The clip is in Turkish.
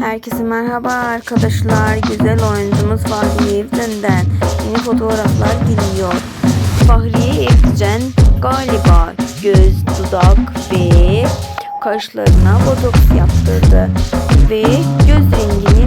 Herkese merhaba arkadaşlar. Güzel oyuncumuz Fahriye Evcen'den yeni fotoğraflar geliyor. Fahriye Evcen galiba göz, dudak ve kaşlarına botoks yaptırdı ve göz rengini